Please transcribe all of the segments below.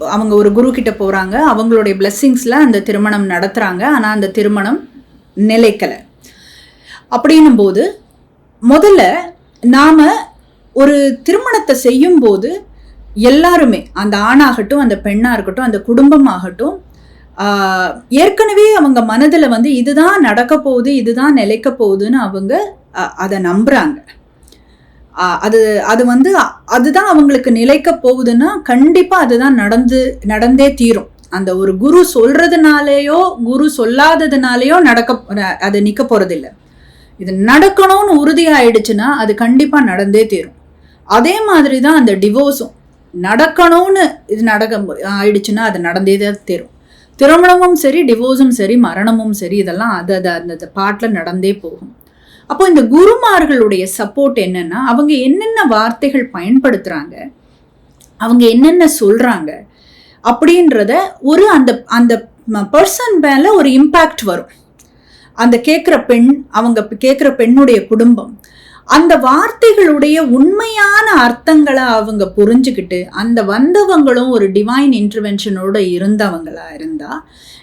அவங்க ஒரு குரு கிட்ட போகிறாங்க அவங்களுடைய பிளெஸ்ஸிங்ஸில் அந்த திருமணம் நடத்துகிறாங்க ஆனால் அந்த திருமணம் நிலைக்கலை. அப்படின்னும் போது முதல்ல நாம் ஒரு திருமணத்தை செய்யும்போது எல்லாருமே அந்த ஆணாகட்டும் அந்த பெண்ணாக இருக்கட்டும் அந்த குடும்பமாகட்டும் ஏற்கனவே அவங்க மனதில் வந்து இதுதான் நடக்க போகுது இதுதான் நிலைக்க போகுதுன்னு அவங்க அதை நம்புகிறாங்க அது அது வந்து அதுதான் அவங்களுக்கு நிலைக்க போகுதுன்னா கண்டிப்பாக அதுதான் நடந்து நடந்தே தீரும். அந்த ஒரு குரு சொல்றதுனாலேயோ குரு சொல்லாததுனாலேயோ நடக்க அது நிற்க போகிறதில்ல இது நடக்கணும்னு உறுதியாயிடுச்சுன்னா அது கண்டிப்பாக நடந்தே தீரும். அதே மாதிரி தான் அந்த டிவோர்ஸும் நடக்கணும்னு இது நடக்க ஆயிடுச்சுன்னா அது நடந்தே தான் தீரும். திருமணமும் சரி டிவோர்ஸும் சரி மரணமும் சரி இதெல்லாம் அது அது அந்த பாட்டில் நடந்தே போகும். அப்போ இந்த குருமார்களுடைய சப்போர்ட் என்னன்னா அவங்க என்னென்ன வார்த்தைகள் பயன்படுத்துகிறாங்க அவங்க என்னென்ன சொல்கிறாங்க அப்படின்றத ஒரு அந்த அந்த பர்சன் மேலே ஒரு இம்பேக்ட் வரும். அந்த கேட்குற பெண் அவங்க கேட்குற பெண்ணுடைய குடும்பம் அந்த வார்த்தைகளுடைய உண்மையான அர்த்தங்களை அவங்க புரிஞ்சுக்கிட்டு அந்த வந்தவங்களும் ஒரு டிவைன் இன்டர்வென்ஷனோட இருந்தவங்களா இருந்தா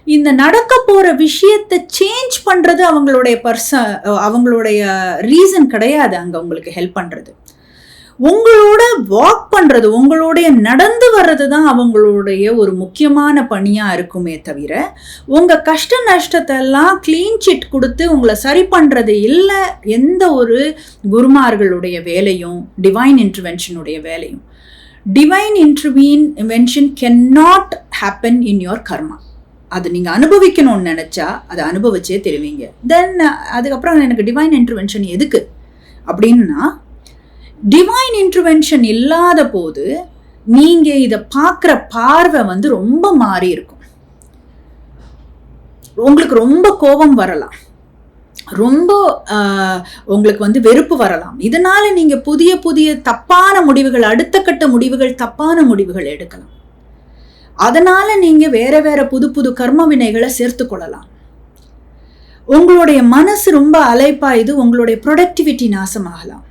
இந்த நடக்க போற விஷயத்தை சேஞ்ச் பண்றது அவங்களுடைய பர்ச அவங்களுடைய ரீசன் கிடையாது அங்க உங்களுக்கு ஹெல்ப் பண்றது. உங்களோட வாக் பண்ணுறது உங்களுடைய நடந்து வர்றது தான் அவங்களுடைய ஒரு முக்கியமான பணியாக இருக்குமே தவிர உங்கள் கஷ்ட நஷ்டத்தெல்லாம் க்ளீன் சிட் கொடுத்து உங்களை சரி பண்ணுறது இல்லை எந்த ஒரு குருமார்களுடைய வேலையும் டிவைன் இன்டர்வென்ஷனுடைய வேலையும். Divine intervention can not happen in your karma அது நீங்கள் அனுபவிக்கணும்னு நினச்சா அதை அனுபவிச்சே தெரிவிங்க. தென் அதுக்கப்புறம் எனக்கு டிவைன் இன்டர்வென்ஷன் எதுக்கு? அப்படின்னா டிவைன் இன்டர்வென்ஷன் இல்லாத போது நீங்கள் இதை பார்க்குற பார்வை வந்து ரொம்ப மாறி இருக்கும். உங்களுக்கு ரொம்ப கோபம் வரலாம். ரொம்ப உங்களுக்கு வந்து வெறுப்பு வரலாம். இதனால நீங்க புதிய புதிய தப்பான முடிவுகள் அடுத்த கட்ட முடிவுகள் தப்பான முடிவுகள் எடுக்கலாம். அதனால நீங்க வேற வேற புது புது கர்ம வினைகளை சேர்த்து கொள்ளலாம். உங்களுடைய மனசு ரொம்ப அலைப்பாயுது உங்களுடைய ப்ரொடக்டிவிட்டி நாசமாகலாம்.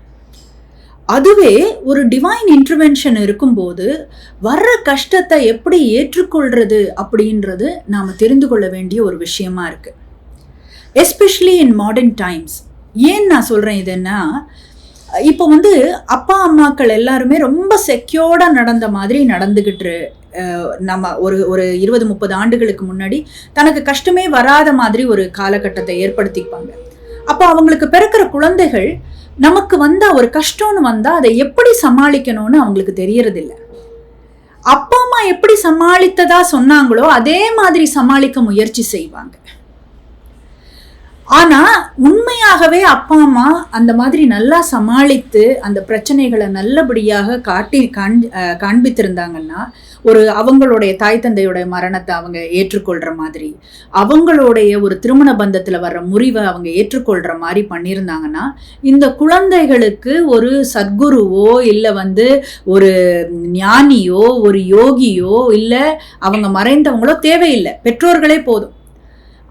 அதுவே ஒரு டிவைன் இன்டர்வென்ஷன் இருக்கும்போது வர்ற கஷ்டத்தை எப்படி ஏற்றுக்கொள்றது அப்படின்றது நாம் தெரிந்து கொள்ள வேண்டிய ஒரு விஷயமா இருக்கு. எஸ்பெஷலி இன் மாடர்ன் டைம்ஸ் ஏன் நான் சொல்கிறேன் இதுன்னா இப்போ வந்து அப்பா அம்மாக்கள் எல்லாருமே ரொம்ப செக்யோர்டாக நடந்த மாதிரி நடந்துக்கிட்டு நம்ம ஒரு ஒரு இருபது முப்பது ஆண்டுகளுக்கு முன்னாடி தனக்கு கஷ்டமே வராத மாதிரி ஒரு காலகட்டத்தை ஏற்படுத்திப்பாங்க. அப்போ அவங்களுக்கு பிறக்கிற குழந்தைகள் நமக்கு வந்தா ஒரு கஷ்டம்னு வந்தா அதை எப்படி சமாளிக்கணும்னு அவங்களுக்கு தெரியறதில்ல. அப்பா அம்மா எப்படி சமாளித்ததா சொன்னாங்களோ அதே மாதிரி சமாளிக்க முயற்சி செய்வாங்க. ஆனா உண்மையாகவே அப்பா அம்மா அந்த மாதிரி நல்லா சமாளித்து அந்த பிரச்சனைகளை நல்லபடியாக காட்டி காண் காண்பித்திருந்தாங்கன்னா ஒரு அவங்களுடைய தாய் தந்தையோட மரணத்தை அவங்க ஏற்றுக்கொள்ற மாதிரி அவங்களுடைய ஒரு திருமண பந்தத்துல வர்ற முறிவை அவங்க ஏற்றுக்கொள்ற மாதிரி பண்ணியிருந்தாங்கன்னா இந்த குழந்தைகளுக்கு ஒரு சத்குருவோ இல்லை வந்து ஒரு ஞானியோ ஒரு யோகியோ இல்லை அவங்க மறைந்தவங்களோ தேவையில்லை. பெற்றோர்களே போதும்.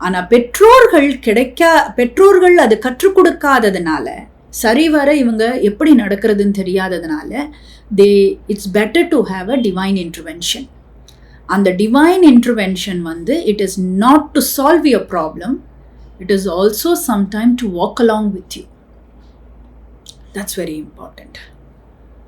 ஆனால் பெற்றோர்கள் கிடைக்கா பெற்றோர்கள் அது கற்றுக் கொடுக்காததுனால சரிவர இவங்க எப்படி நடக்கிறதுன்னு தெரியாததுனால they it's better to have a divine intervention அந்த டிவைன் இன்டர்வென்ஷன் வந்து it is not to solve your problem it is also sometime to walk along with you that's very important